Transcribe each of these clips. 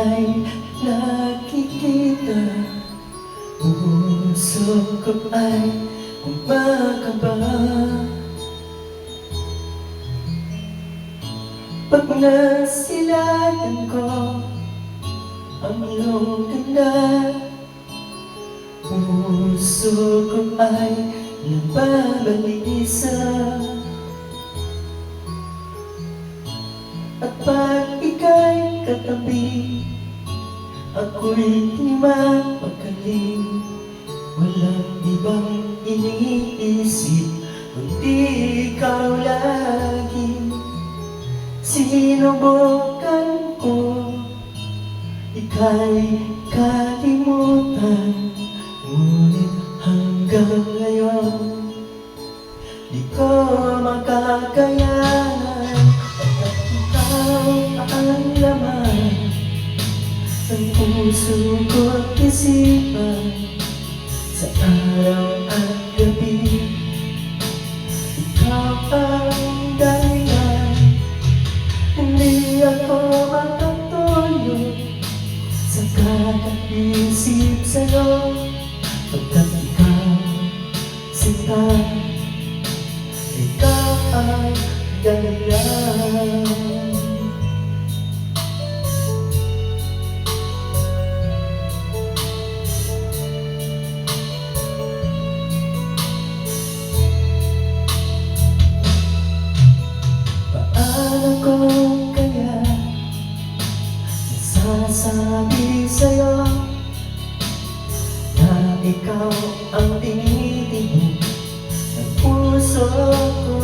ika'y nakikita Puso ko ay kumakaba Pag nasilayan ko ang iyong ganda Puso ko ay nababalisa At pag ika'y katabi Ako'y di mapagaling Walang ibang iniisip Kundi ikaw lagi. Sinubukan ko Ika'y kalimutan. Ngunit hanggang ngayon Di ko makakayanan Ko't isipan Sa araw at gabi. Ikaw ang dahilan Hindi ako makatulog. Sa kakaisip sa'yo Pagkat ikaw sinta Ikaw ang dahilan ikaw ang tinitingin Ng puso ko.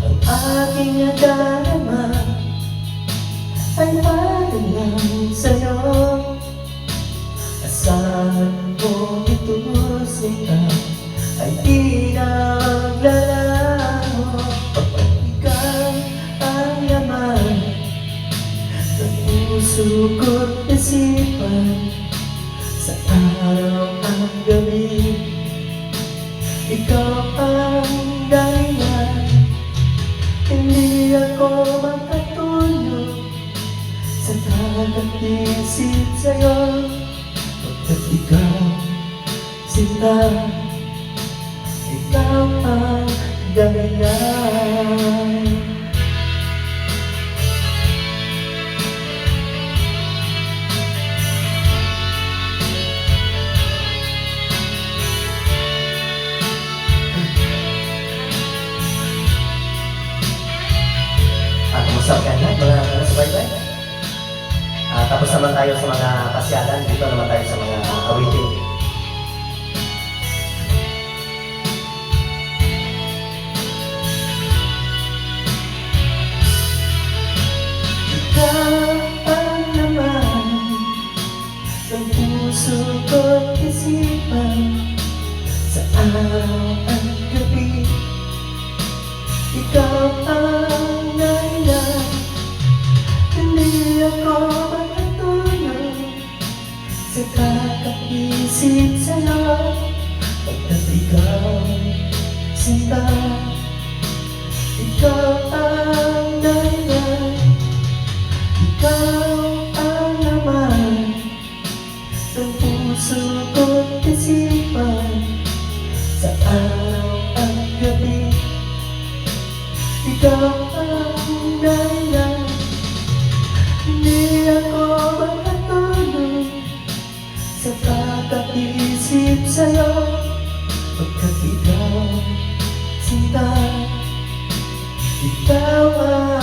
Ang aking nadarama Ay para lang sa'yo. Asahan mo ito sinta Ay di na maglalaho Kapag ikaw ang laman Ng puso ko't isipan Sa araw at gabi. Ikaw ang dahilan Hindi ako makatulog Sa kakaisip sa'yo. Pagkat ikaw sinta Ikaw ang dahilan Na? Mga nasubaybay? Ah, tapos naman tayo sa mga pasyalan. Dito naman tayo sa mga awitin. Ikaw Ikaw ang ikaw sinta Ikaw ang dahilan ikaw ang laman ng puso ko't isipan Sa araw at gabi. Ikaw ang dahilan Hindi ako makatulog Sa kakaisip sa'yo ikaw sinta Ikaw ang